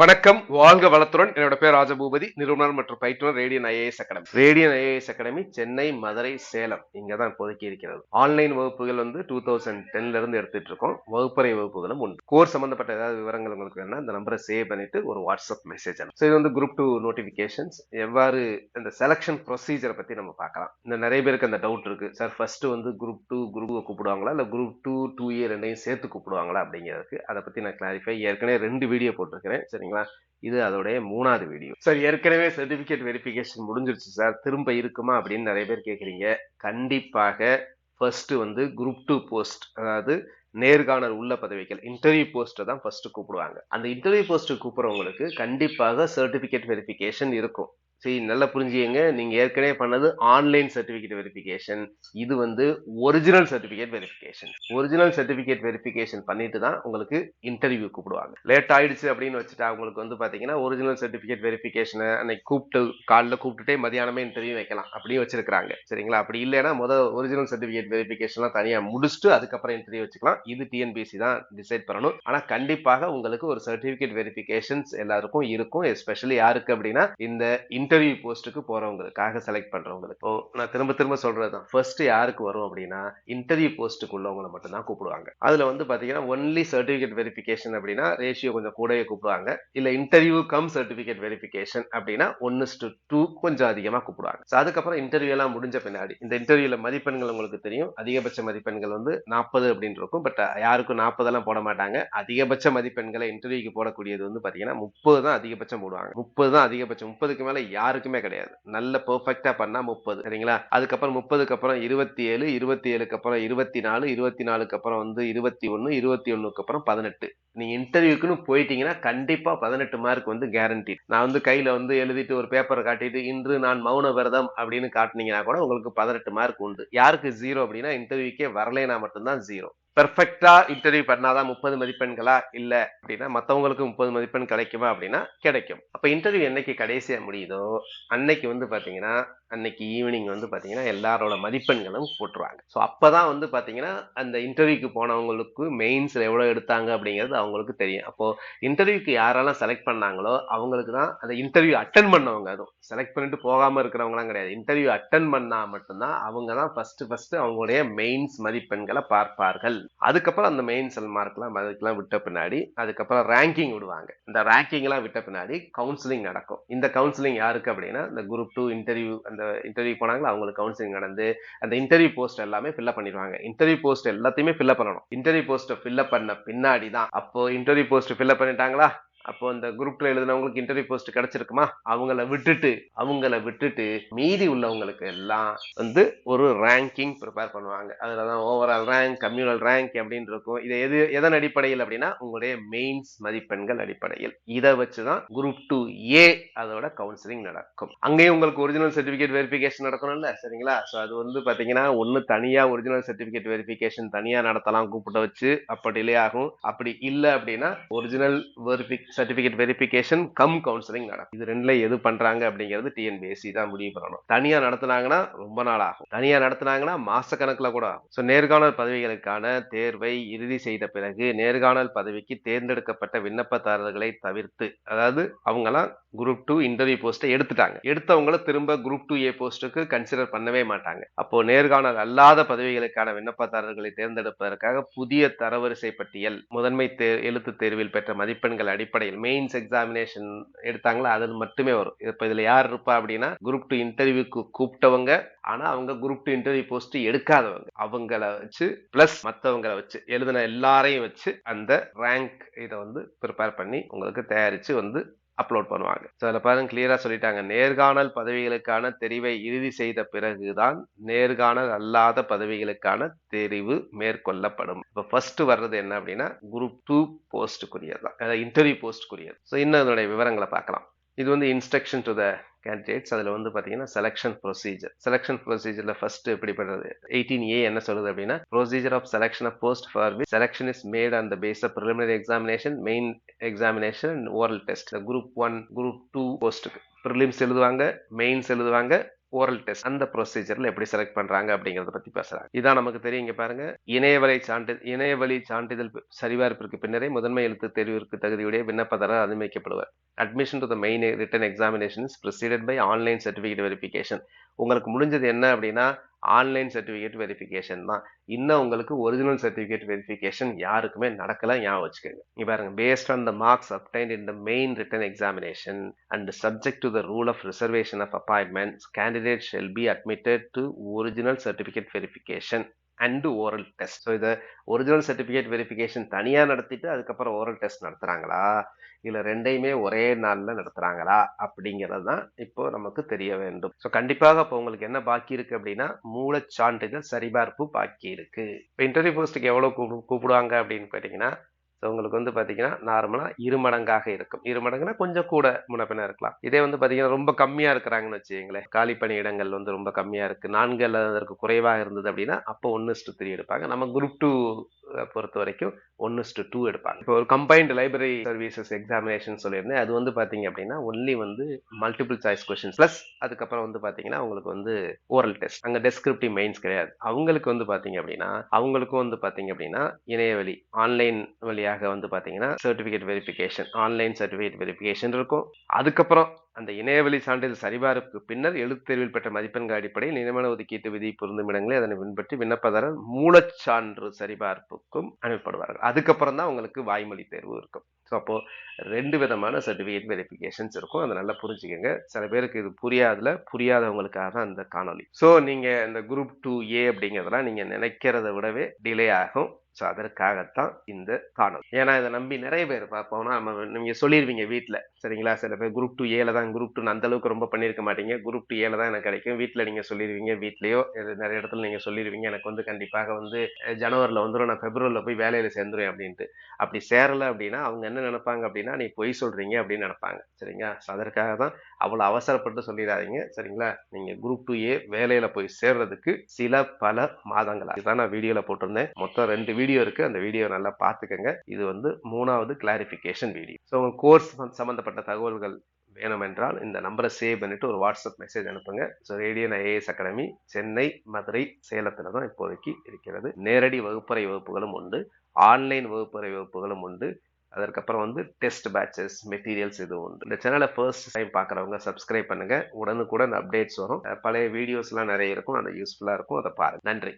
வணக்கம் வாழ்க வளத்துடன். என்னோட பேர் ராஜபூபதி நிறுவனர் மற்றும் பயிற்றுனர் Radian IAS academy. Radian IAS academy Chennai Madurai Salem. இங்க தான் இப்போதைக்கு இருக்கிறது. ஆன்லைன் வகுப்புகள் வந்து டூ தௌசண்ட் டென்ல இருந்து எடுத்துட்டு இருக்கோம். வகுப்பறை வகுப்புகளும் உண்டு. கோர்ஸ் சம்பந்தப்பட்ட ஏதாவது விவரங்கள் உங்களுக்கு வேணா இந்த நம்பரை சேவ் பண்ணிட்டு ஒரு வாட்ஸ்அப் மெசேஜ் ஸோ இது வந்து குரூப் டூ நோட்டிபிகேஷன்ஸ் எவ்வாறு இந்த செலக்ஷன் ப்ரொசீஜரை பத்தி நம்ம பார்க்கலாம். இந்த நிறைய பேருக்கு அந்த டவுட் இருக்கு. சார் ஃபர்ஸ்ட் வந்து குரூப் டூ குரூப் கூப்பிடுவாங்களா? இல்ல குரூப் டூ டூ இயர் ரெண்டையும் சேர்த்து கூப்பிடுவாங்களா? அப்படிங்கிறதுக்கு. அதை பத்தி நான் கிளாரிஃபை ஏற்கனவே ரெண்டு வீடியோ போட்டிருக்கிறேன். சரிங்களா? இது அதோடைய மூணாவது வீடியோ சார் ஏற்கனவே சர்டிபிகேட் வெரிஃபிகேஷன் முடிஞ்சிருச்சு சார். திரும்ப இருக்குமா அப்படின்னு நிறைய பேர் கேட்குறீங்க கண்டிப்பாக ஃபர்ஸ்ட் வந்து குரூப் டூ போஸ்ட் அதாவது நேர்காணல் உள்ள பதவிகள் இன்டர்வியூ போஸ்ட்டை தான் ஃபர்ஸ்ட் கூப்பிடுவாங்க. அந்த இன்டர்வியூ போஸ்ட் கூப்பிடுறவங்களுக்கு கண்டிப்பாக சர்டிபிகேட் வெரிஃபிகேஷன் இருக்கும். சரி நல்லா புரிஞ்சுங்க நீங்க ஏற்கனவே பண்ணது ஆன்லைன் சர்டிபிகேட் வெரிஃபிகேஷன் இது வந்து original certificate verification original certificate verification பண்ணிட்டு தான் உங்களுக்கு இன்டர்வியூ கூப்பிடுவாங்க. லேட் ஆயிடுச்சு அப்படின்னு வச்சுட்டா அவங்களுக்கு வந்து பாத்தீங்கன்னா ஒரிஜினல் சர்டிபிகேட் வெரிஃபிகேஷனை அன்னைக்கு கூப்பிட்டு காலைல கூப்பிட்டுட்டே மதியானமே இன்டர்வியூ வைக்கலாம் அப்படின்னு வச்சிருக்காங்க சரிங்களா? அப்படி இல்லைன்னா முதல் ஒரிஜினல் சர்டிபிகேட் வெரிஃபிகேஷன்லாம் தனியாக முடிச்சுட்டு அதுக்கப்புறம் இன்டர்வியூ வச்சுக்கலாம். இது டிஎன்பிசி தான் டிசைட் பண்ணணும். ஆனால் கண்டிப்பாக உங்களுக்கு ஒரு சர்டிபிகேட் வெரிஃபிகேஷன்ஸ் எல்லாருக்கும் இருக்கும். எஸ்பெஷலி யாருக்கு அப்படின்னா இந்த இன்டர்வியூ போஸ்ட்டுக்கு போறவங்களுக்காக செலக்ட் பண்றவங்களுக்கு. இப்போ நான் திரும்ப திரும்ப சொல்றதுதான். ஃபர்ஸ்ட் யாருக்கு வரும் அப்படின்னா இன்டர்வியூ போஸ்ட்டுக்கு உள்ளவங்களை மட்டும் தான் கூப்பிடுவாங்க. அதுல வந்து பாத்தீங்கன்னா ஒன்லி சர்டிபிகேட் வெரிஃபிகேஷன் அப்படின்னா ரேஷியோ கொஞ்சம் கூடவே கூப்பிடுவாங்க. இல்ல இன்டர்வியூ கம் சர்டிபிகேட் வெரிஃபிகேஷன் அப்படின்னா ஒன்னு டூ கொஞ்சம் அதிகமா கூப்பிடுவாங்க. அதுக்கப்புறம் இன்டர்வியூ எல்லாம் முடிஞ்ச பின்னாடி இந்த இன்டர்வியூல மதிப்பெண்கள் உங்களுக்கு தெரியும். அதிகபட்ச மதிப்பெண்கள் வந்து நாற்பது அப்படின்னு இருக்கும். பட் யாருக்கும் நாற்பதெல்லாம் போட மாட்டாங்க. அதிகபட்ச மதிப்பெண்களை இன்டர்வியூக்கு போடக்கூடியது வந்து பாத்தீங்கன்னா முப்பது தான் அதிகபட்சம் போடுவாங்க. முப்பது தான் அதிகபட்சம். முப்பதுக்கு மேல யாருக்குமே கிடையாது. நல்ல பெர்ஃபெக்டா பண்ணால் முப்பது. சரிங்களா? அதுக்கப்புறம் முப்பதுக்கு அப்புறம் இருபத்தி ஏழு இருபத்தி ஏழுக்கு அப்புறம் இருபத்தி நாலு இருபத்தி நாலுக்கு அப்புறம் வந்து இருபத்தி ஒன்று இருபத்தி ஒன்றுக்கு அப்புறம் பதினெட்டு. நீங்கள் இன்டர்வியூக்குன்னு போயிட்டீங்கன்னா கண்டிப்பாக பதினெட்டு மார்க் வந்து கேரண்டி நான் வந்து கையில் வந்து எழுதிட்டு ஒரு பேப்பரை காட்டிட்டு இன்று நான் மௌன விரதம் அப்படின்னு காட்டினீங்கன்னா கூட உங்களுக்கு பதினெட்டு மார்க் உண்டு. யாருக்கு ஜீரோ அப்படின்னா இன்டர்வியூக்கே வரலைனா மட்டும்தான் ஜீரோ பெர்ஃபெக்டா இன்டர்வியூ பண்ணாதான் முப்பது மதிப்பெண்களா? இல்ல அப்படின்னா மத்தவங்களுக்கு முப்பது மதிப்பெண் கிடைக்குமா அப்படின்னா கிடைக்கும். அப்ப இன்டர்வியூ என்னைக்கு கடைசியா முடியுதோ அன்னைக்கு வந்து பாத்தீங்கன்னா அன்னைக்கு ஈவினிங் வந்து பார்த்தீங்கன்னா எல்லாரோட மதிப்பெண்களும் போட்டுருவாங்க. ஸோ அப்போ தான் வந்து பார்த்தீங்கன்னா அந்த இன்டர்வியூக்கு போனவங்களுக்கு மெயின்ஸில் எவ்வளோ எடுத்தாங்க அப்படிங்கிறது அவங்களுக்கு தெரியும். அப்போது இன்டர்வியூக்கு யாரெல்லாம் செலக்ட் பண்ணாங்களோ அவங்களுக்கு தான் அந்த இன்டர்வியூ அட்டன் பண்ணவங்க அதுவும். செலக்ட் பண்ணிட்டு போகாமல் இருக்கிறவங்களாம் கிடையாது. இன்டர்வியூ அட்டன் பண்ணால் மட்டும்தான் அவங்க தான் ஃபஸ்ட்டு ஃபஸ்ட்டு அவங்களுடைய மெயின்ஸ் மதிப்பெண்களை பார்ப்பார்கள். அதுக்கப்புறம் அந்த மெயின்ஸ் மார்க்லாம் அதுக்கெல்லாம் விட்ட பின்னாடி அதுக்கப்புறம் ரேங்கிங் விடுவாங்க. இந்த ரேங்கிங்லாம் விட்ட பின்னாடி கவுன்சிலிங் நடக்கும். இந்த கவுன்சிலிங் யாருக்கு அப்படின்னா இந்த குரூப் டூ இன்டர்வியூ அந்த இன்டர்வியூ போனாங்களோ அவங்களுக்கு கவுன்சிலிங் நடந்து அந்த இன்டர்வியூ போஸ்ட் எல்லாமே ஃபில்அப் பண்ணிடுவாங்க. இன்டர்வியூ போஸ்ட் எல்லாத்தையுமே ஃபில்அப் பண்ணணும். இன்டர்வியூ போஸ்ட்டை ஃபில்அப் பண்ண பின்னாடி தான் அப்போ இன்டர்வியூ போஸ்ட் ஃபில்அப் பண்ணிட்டாங்களா? அப்போ அந்த குரூப்ல எழுதினவங்களுக்கு இன்டர்வியூ போஸ்ட் கிடைச்சிருக்குமா? அவங்கள விட்டுட்டு அவங்கள விட்டுட்டு மீதி உள்ளவங்களுக்கு எல்லாம் வந்து ஒரு ரேங்கிங் ப்ரிப்பேர் பண்ணுவாங்க. அதில் தான் ஓவரால் ரேங்க் கம்யூனல் ரேங்க் அப்படின்னு இருக்கும். இது எது எதன் அடிப்படையில் அப்படின்னா உங்களுடைய மெயின்ஸ் மதிப்பெண்கள் அடிப்படையில். இதை வச்சு தான் குரூப் டூ ஏ அதோட கவுன்சிலிங் நடக்கும். அங்கேயும் உங்களுக்கு ஒரிஜினல் சர்டிஃபிகேட் வெரிஃபிகேஷன் நடக்கணும்ல? சரிங்களா? ஸோ அது வந்து பார்த்தீங்கன்னா ஒன்று தனியாக ஒரிஜினல் சர்டிஃபிகேட் வெரிஃபிகேஷன் தனியாக நடத்தலாம் கூப்பிட்டு வச்சு அப்படி டிலே ஆகும் அப்படி இல்லை அப்படின்னா ஒரிஜினல் வெரிஃபிக் சர்டிபிகேட் வெரிஃபிகேஷன் கம் கவுன்சிலிங் நடக்கும். இது ரெண்டுல எது பண்றாங்க அப்படிங்கிறது டிஎன்பிஎஸ்சி தான் முடிவு பண்ணணும். தனியா நடத்தினாங்கன்னா ரொம்ப நாள் ஆகும். தனியா நடத்தினாங்கன்னா மாச கணக்குல கூட ஆகும். ஸோ நேர்காணல் பதவிகளுக்கான தேர்வை இறுதி செய்த பிறகு நேர்காணல் பதவிக்கு தேர்ந்தெடுக்கப்பட்ட விண்ணப்பதாரர்களை தவிர்த்து அதாவது அவங்கெல்லாம் குரூப் டூ இன்டர்வியூ போஸ்ட்டை எடுத்துட்டாங்க. எடுத்தவங்கள திரும்ப குரூப் டூ ஏ போஸ்ட்டுக்கு கன்சிடர் பண்ணவே மாட்டாங்க. அப்போ நேர்காணல் அல்லாத பதவிகளுக்கான விண்ணப்பதாரர்களை தேர்ந்தெடுப்பதற்காக புதிய தரவரிசை பட்டியல் முதன்மை தே எழுத்து தேர்வில் பெற்ற மதிப்பெண்கள் அடிப்படை அடிப்படையில் மெயின்ஸ் எக்ஸாமினேஷன் எடுத்தாங்களா அதில் மட்டுமே வரும். இப்போ இதில் யார் இருப்பா அப்படின்னா குரூப் டூ இன்டர்வியூக்கு கூப்பிட்டவங்க ஆனால் அவங்க குரூப் டூ இன்டர்வியூ போஸ்ட் எடுக்காதவங்க. அவங்கள வச்சு ப்ளஸ் மற்றவங்களை வச்சு எழுதின எல்லாரையும் வச்சு அந்த ரேங்க் இதை வந்து ப்ரிப்பேர் பண்ணி உங்களுக்கு தயாரித்து வந்து அப்லோட் பண்ணுவாங்க. ஸோ அதில் பாருங்க கிளியராக சொல்லிட்டாங்க. நேர்காணல் பதவிகளுக்கான தெரிவை இறுதி செய்த பிறகுதான் நேர்காணல் அல்லாத பதவிகளுக்கான தெரிவு மேற்கொள்ளப்படும். இப்போ ஃபர்ஸ்ட் வர்றது என்ன அப்படின்னா குரூப் டூ போஸ்ட்டுக்குரியது தான் அதாவது இன்டர்வியூ போஸ்ட்டுக்குரியது ஸோ இன்னும் அதனுடைய விவரங்களை பார்க்கலாம். இது வந்து இன்ஸ்ட்ரக்ஷன் டு த கேண்டிடேட்ஸ் அதில் வந்து பார்த்தீங்கன்னா செலெக்ஷன் ப்ரொசீஜர் செலெக்ஷன் ப்ரொசீஜரில் ஃபர்ஸ்ட் எப்படி பண்ணுறது எயிட்டீன் ஏ என்ன சொல்லுது அப்படின்னா procedure of selection of post for we selection is made on the base of preliminary examination main examination oral test group one group two போஸ்ட்டுக்கு ப்ரிலிம்ஸ் எழுதுவாங்க mains எழுதுவாங்க oral test அந்த ப்ரொசீஜர்ல எப்படி செலக்ட் பண்றாங்க அப்படிங்கறத பத்தி பேசுறாங்க. இதான் நமக்கு தெரியும் இங்க பாருங்க. இணையவழி சான்று இணையவழி சான்றிதழ் சரிபார்ப்பிற்கு பின்னரே முதன்மை எழுத்து தெரிவிற்கு தகுதியுடைய விண்ணப்பதாரர் அனுமதிக்கப்படுவார் admission to the main written examination is proceeded by online certificate verification உங்களுக்கு முடிஞ்சது என்ன அப்படின்னா ஆன்லைன் சர்டிஃபிகேட் வெரிஃபிகேஷன் தான். இன்னும் உங்களுக்கு ஒரிஜினல் சர்டிஃபிகேட் வெரிஃபிகேஷன் யாருக்குமே நடக்கல ஞாபகம் வச்சுக்கோங்க. இப்போ பாருங்க based on the marks obtained in the main written examination and subject to the rule of reservation of appointments candidate shall be admitted to original certificate verification and oral test. So இதை original certificate verification தனியாக நடத்திட்டு அதுக்கப்புறம் oral test நடத்துகிறாங்களா இல்லை ரெண்டையுமே ஒரே நாளில் நடத்துகிறாங்களா அப்படிங்கிறது தான் இப்போ நமக்கு தெரிய வேண்டும். ஸோ கண்டிப்பாக இப்போ உங்களுக்கு என்ன பாக்கி இருக்குது அப்படின்னா மூலச் சான்றிதழ் சரிபார்ப்பு பாக்கி இருக்குது இப்போ இன்டர்வியூ போஸ்ட்டுக்கு எவ்வளோ கூப்பிடுவாங்க அப்படின்னு கேட்டிங்கன்னா ஸோ உங்களுக்கு வந்து பார்த்தீங்கன்னா நார்மலாக இரு மடங்காக இருக்கும். இரு மடங்குனா கொஞ்சம் கூட முன்னப்பின இருக்கலாம். இதே வந்து பார்த்தீங்கன்னா ரொம்ப கம்மியாக இருக்கிறாங்கன்னு வச்சுங்களேன் காலி பணி இடங்கள் வந்து ரொம்ப கம்மியாக இருக்குது நான்கு அல்லது அதற்கு குறைவாக இருந்தது அப்படின்னா அப்போ ஒன்று த்ரீ எடுப்பாங்க. நம்ம குரூப் டூ பொறுத்த வரைக்கும் ஒன்று டு டூ எடுப்பாங்க. இப்போ ஒரு கம்பைன்டு லைப்ரரி சர்வீசஸ் எக்ஸாமினேஷன் சொல்லியிருந்தேன். அது வந்து பார்த்தீங்க அப்படின்னா ஒன்லி வந்து மல்டிபிள் சாய்ஸ் கொஸ்டின்ஸ் ப்ளஸ் அதுக்கப்புறம் வந்து பார்த்தீங்கன்னா உங்களுக்கு வந்து ஓரல் டெஸ்ட் அங்கே டெஸ்கிரிப்டிவ் மெயின்ஸ் கிடையாது. அவங்களுக்கு வந்து பார்த்தீங்க அப்படின்னா அவங்களுக்கும் வந்து பார்த்தீங்க அப்படின்னா இணையவழி ஆன்லைன் வழியாக வந்து பார்த்தீங்கன்னா certificate verification online certificate verification இருக்கும். அதுக்கப்புறம் அந்த இணையவழி சான்றிதழ் சரிபார்ப்புக்கு பின்னர் எழுத்தேர்வில் பெற்ற மதிப்பெண்கள் அடிப்படையில் நியமன ஒதுக்கீட்டு விதி பொருந்தும் இடங்களை அதனை பின்பற்றி விண்ணப்பதாரர் மூலச்சான்று சரிபார்ப்புக்கும் அனுப்பப்படுவார்கள். அதுக்கப்புறம் தான் உங்களுக்கு வாய்மொழி தேர்வு இருக்கும். ஸோ அப்போ ரெண்டு விதமான சர்டிஃபிகேட் வெரிஃபிகேஷன்ஸ் இருக்கும். அதை நல்லா புரிஞ்சுக்கோங்க. சில பேருக்கு இது புரியாதுல புரியாதவங்களுக்காக தான் அந்த காணொலி ஸோ நீங்கள் இந்த குரூப் டூ ஏ அப்படிங்கிறதெல்லாம் நீங்கள் நினைக்கிறத விடவே டிலே ஆகும். ஸோ அதற்காகத்தான் இந்த காணொலி ஏன்னா இதை நம்பி நிறைய பேர் பார்ப்போம்னா நம்ம நீங்கள் சொல்லிடுவீங்க வீட்டில் சரிங்களா? சில பேர் குரூப் டூ ஏல தான் குரூப் டூ அந்த அளவுக்கு ரொம்ப பண்ணியிருக்க மாட்டீங்க. குரூப் டூ ஏல தான் எனக்கு கிடைக்கும். வீட்டில் நீங்கள் சொல்லிடுவீங்க வீட்லேயோ நிறைய இடத்துல நீங்கள் சொல்லிடுவீங்க எனக்கு வந்து கண்டிப்பாக வந்து ஜனவரியில் வந்துடும் நான் பிப்ரவரியில் போய் வேலையில் சேர்ந்துருவேன் அப்படின்ட்டு. அப்படி சேரலை அப்படின்னா அவங்க என்ன நினைப்பாங்க அப்படின்னா நீ பொய் சொல்கிறீங்க அப்படின்னு நினைப்பாங்க. சரிங்களா? ஸோ அதற்காக தான் அவ்வளோ அவசரப்பட்டு சொல்லிடாதீங்க. சரிங்களா? நீங்கள் குரூப் டூ ஏ போய் சேர்றதுக்கு சில பல மாதங்களா இதுதான் நான் வீடியோவில் போட்டிருந்தேன். மொத்தம் ரெண்டு வீடியோ இருக்குது அந்த வீடியோ நல்லா பார்த்துக்கங்க. இது வந்து மூணாவது கிளாரிஃபிகேஷன் வீடியோ ஸோ உங்கள் கோர்ஸ் சம்மந்தப்பட்ட தகவல்கள் வேணுமென்றால் இந்த நம்பரை சேவ் பண்ணிட்டு ஒரு வாட்ஸ்அப் மெசேஜ் அனுப்புங்க. So Radian IAS academy Chennai Madurai சேலத்தில் தான் இப்போதைக்கு இருக்கிறது. நேரடி வகுப்பறை வகுப்புகளும் உண்டு. ஆன்லைன் வகுப்பறை வகுப்புகளும் உண்டு. அதற்கப்புறம் வந்து டெஸ்ட் பேட்சஸ் மெட்டீரியல்ஸ் இது உண்டு. இந்த சேனலை ஃபர்ஸ்ட் டைம் பார்க்குறவங்க சப்ஸ்கிரைப் பண்ணுங்கள் உடனுக்குடன் அப்டேட்ஸ் வரும். பழைய வீடியோஸ்லாம் நிறைய இருக்கும். அது யூஸ்ஃபுல்லாக இருக்கும். அதை பாருங்கள் நன்றி.